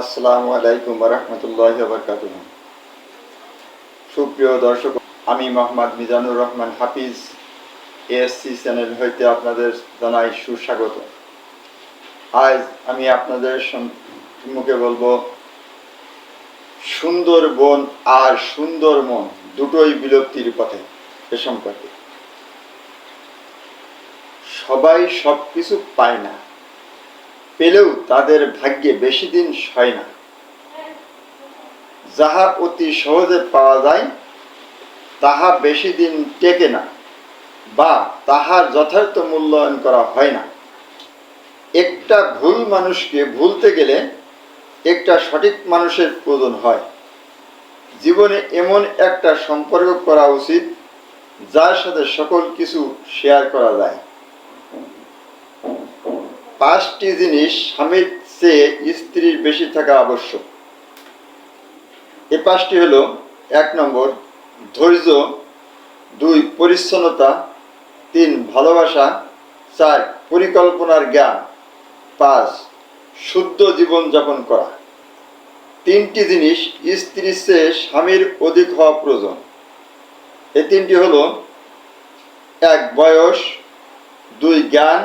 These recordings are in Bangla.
আসসালামু আলাইকুম রহমতুল্লাহ বরকাত সুপ্রিয় দর্শক, আমি মোহাম্মদ মিজানুর রহমান হাফিজ এএসসি চ্যানেল হইতে আপনাদের জানাই সুস্বাগত। আজ আমি আপনাদের সম্মুখে বলব, সুন্দর বন আর সুন্দর মন দুটোই বিলুপ্তির পথে এ সম্পর্কে। সবাই সব কিছু পায় না। পেলেও তাদের ভাগ্যে বেশি দিন সয় না। যাহা অতি সহজে পাওয়া যায়, তাহা বেশি দিন টেকে না বা তাহার যথার্থ মূল্যায়ন করা হয় না। একটা ভুল মানুষকে ভুলতে গেলে একটা সঠিক মানুষের প্রয়োজন হয়। জীবনে এমন একটা সম্পর্ক করা উচিত, যার সাথে সকল কিছু শেয়ার করা যায়। পাঁচটি জিনিস স্বামীর চেয়ে স্ত্রীর বেশি থাকা আবশ্যক। এ পাঁচটি হলো, এক নম্বর, ধৈর্য, দুই, পরিচ্ছন্নতা, তিন, ভালোবাসা, চার, পরিকল্পনার জ্ঞান, পাঁচ, শুদ্ধ জীবনযাপন করা। তিনটি জিনিস স্ত্রীর চেয়ে স্বামীর অধিক হওয়া প্রয়োজন। এ তিনটি হলো, এক, বয়স, দুই, জ্ঞান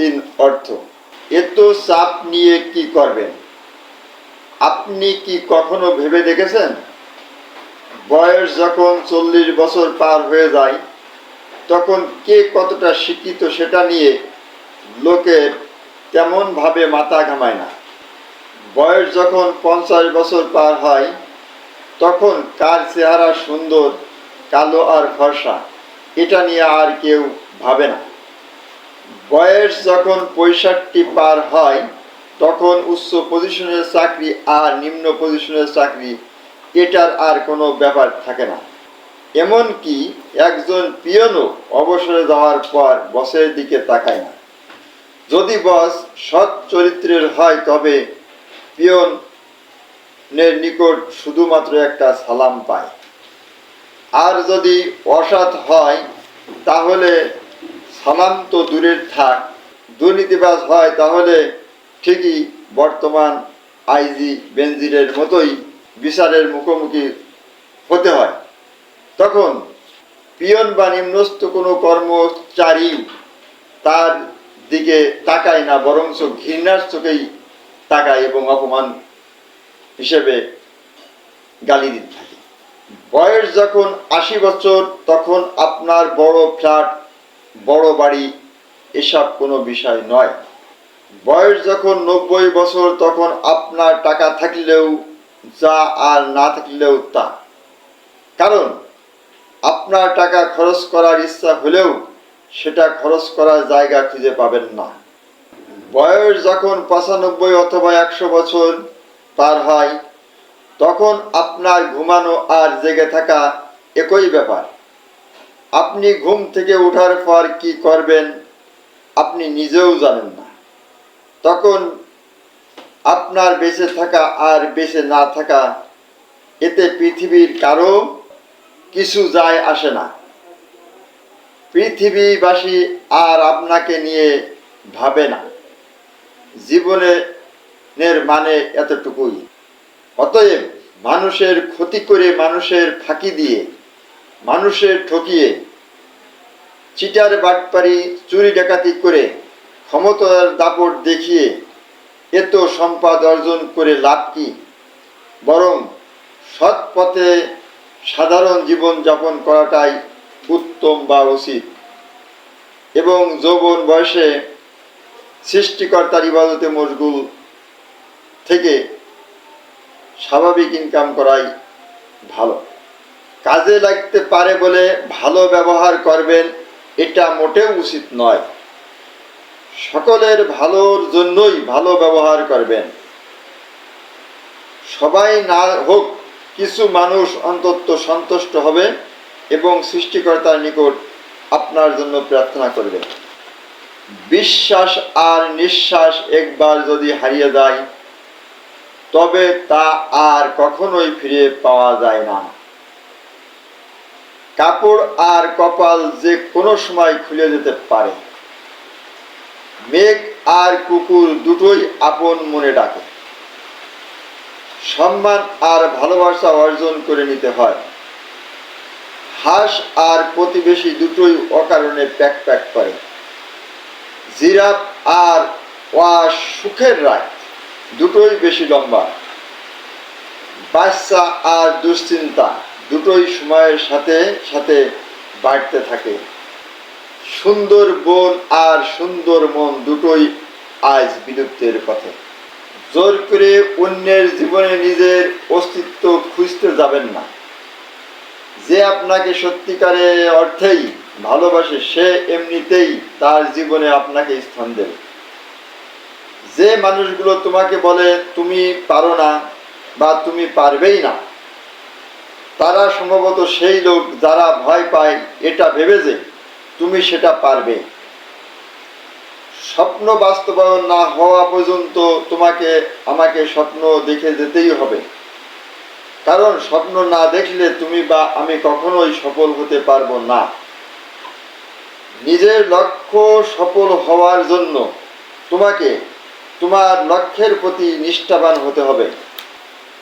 তিন অর্থ। এত চাপ নিয়ে কি করবেন? আপনি কি কখনো ভেবে দেখেছেন? বয়স যখন চল্লিশ বছর পার হয়ে যায়, তখন কে কতটা শিক্ষিত সেটা নিয়ে লোকের তেমনভাবে মাথা ঘামায় না। বয়স যখন পঞ্চাশ বছর পার হয়, তখন কার চেহারা সুন্দর, কালো আর ফর্সা, এটা নিয়ে আর কেউ ভাবে না। বয়স যখন পঁয়ষট্টি পার হয়, তখন উচ্চ পজিশনের চাকরি আর নিম্ন পজিশনের চাকরি, এটার আর কোনো ব্যাপার থাকে না। এমনকি একজন পিয়নও অবসরে যাওয়ার পর বসের দিকে তাকায় না। যদি বস সৎ চরিত্রের হয়, তবে পিয়নের নিকট শুধুমাত্র একটা সালাম পায়। আর যদি অসৎ হয়, তাহলে সালাম তো দূরের থাক। দুর্নীতিবাজ হয় তাহলে ঠিকই বর্তমান আইজি বেনজিরের মতোই বিচারের মুখোমুখি হতে হয়। তখন পিয়ন বা নিম্নস্থ কোনো কর্মচারী তার দিকে তাকায় না, বরঞ্চ ঘৃণার চোখেই তাকায় এবং অপমান হিসেবে গালি দিতে থাকে। বয়স যখন আশি বছর, তখন আপনার বড় ফ্ল্যাট বড় বাড়ি, এসব কোনো বিষয় নয়। বয়স যখন নব্বই বছর, তখন আপনার টাকা থাকলেও যা আর না থাকলেও তা। কারণ, আপনার টাকা খরচ করার ইচ্ছা হলেও সেটা খরচ করার জায়গা খুঁজে পাবেন না। বয়স যখন পঁচানব্বই অথবা একশো বছর পার হয়, তখন আপনার ঘুমানো আর জেগে থাকা একই ব্যাপার। আপনি ঘুম থেকে ওঠার পর কি করবেন আপনি নিজেও জানেন না। তখন আপনার বেঁচে থাকা আর বেঁচে না থাকা, এতে পৃথিবীর কারও কিছু যায় আসে না। পৃথিবীবাসী আর আপনাকে নিয়ে ভাবে না। জীবনের মানে এতটুকুই। অতএব মানুষের ক্ষতি করে মানুষের ফাঁকি দিয়ে মানুষের ঠকিয়ে চিটার বাটপারি চুরি ডাকাতি করে, ক্ষমতার দাপট দেখিয়ে এত সম্পদ অর্জন করে লাভ কি? বরং সৎ পথে সাধারণ জীবনযাপন করাটাই উত্তম বা উচিত। এবং যৌবন বয়সে সৃষ্টিকর্তার ইবাদতে মশগুল থেকে স্বাভাবিক ইনকাম করাই ভালো। কাজে লাগতে পারে বলে ভালো ব্যবহার করবেন, এটা মোটেও উচিত নয়। সকলের ভালোর জন্যই ভালো ব্যবহার করবেন। সবাই না হোক, কিছু মানুষ অন্তত সন্তুষ্ট হবে এবং সৃষ্টিকর্তার নিকট আপনার জন্য প্রার্থনা করবে। বিশ্বাস আর নিঃশ্বাস একবার যদি হারিয়ে যায়, তবে তা আর কখনোই ফিরে পাওয়া যায় না। কাপড় আর কপাল যে কোনো সময় খুলে যেতে পারে। মেঘ আর কুকুর দুটোই আপন মনে ডাকে। সম্মান আর ভালোবাসা অর্জন করে নিতে হয়। হাঁস আর প্রতিবেশী দুটোই অকারণে প্যাক প্যাক করে। জিরাফ আর সুখের রায় দুটোই বেশি লম্বা। বাচ্চা আর দুশ্চিন্তা দুটোই সময়ের সাথে সাথে বাড়তে থাকে। সুন্দর বন আর সুন্দর মন দুটোই আজ বিলুপ্তের পথে। জোর করে অন্যের জীবনে নিজের অস্তিত্ব খুঁজতে যাবেন না। যে আপনাকে সত্যিকারে অর্থেই ভালোবাসে, সে এমনিতেই তার জীবনে আপনাকে স্থান দেবে। যে মানুষগুলো তোমাকে বলে, তুমি পারো না বা তুমি পারবেই না। তারা সম্ভবত সেই লোক যারা ভয় পায়, এটা ভেবে যে তুমি সেটা পারবে। স্বপ্ন বাস্তবায়ন না হওয়া পর্যন্ত তোমাকে, আমাকে স্বপ্ন দেখে যেতেই হবে। কারণ স্বপ্ন না দেখলে তুমি বা আমি কখনোই সফল হতে পারব না। নিজের লক্ষ্য সফল হওয়ার জন্য তোমাকে, তোমার লক্ষ্যের প্রতি নিষ্ঠাবান হতে হবে।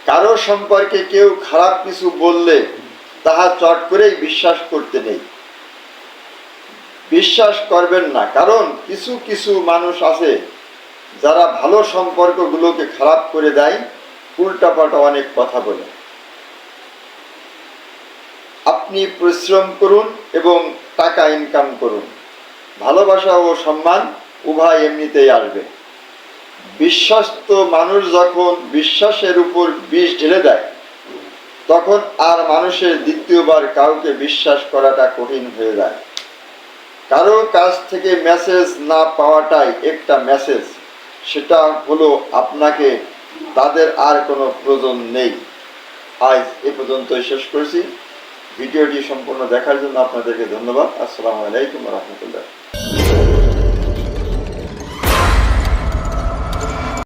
কারও সম্পর্কে কেউ খারাপ কিছু বললে তাহা চট করেই বিশ্বাস করতে নেই। বিশ্বাস করবেন না, কারণ কিছু কিছু মানুষ আছে যারা ভালো সম্পর্কগুলোকে খারাপ করে দেয়, উল্টাপাল্টা অনেক কথা বলে। আপনি পরিশ্রম করুন এবং টাকা ইনকাম করুন। ভালোবাসা ও সম্মান উভয় এমনিতেই আসবে। বিশ্বস্ত মানুষ যখন বিশ্বাসের উপর বিষ ঢেলে দেয়, তখন আর মানুষের দ্বিতীয়বার কাউকে বিশ্বাস করাটা কঠিন হয়ে যায়। কারও কাছ থেকে মেসেজ না পাওয়াটাই একটা মেসেজ সেটা হলো আপনাকে, তাদের আর কোনো প্রয়োজন নেই। আজ এ পর্যন্তই শেষ করছি। ভিডিওটি সম্পূর্ণ দেখার জন্য আপনাদেরকে ধন্যবাদ। আসসালামু আলাইকুম রহমতুল্লাহ।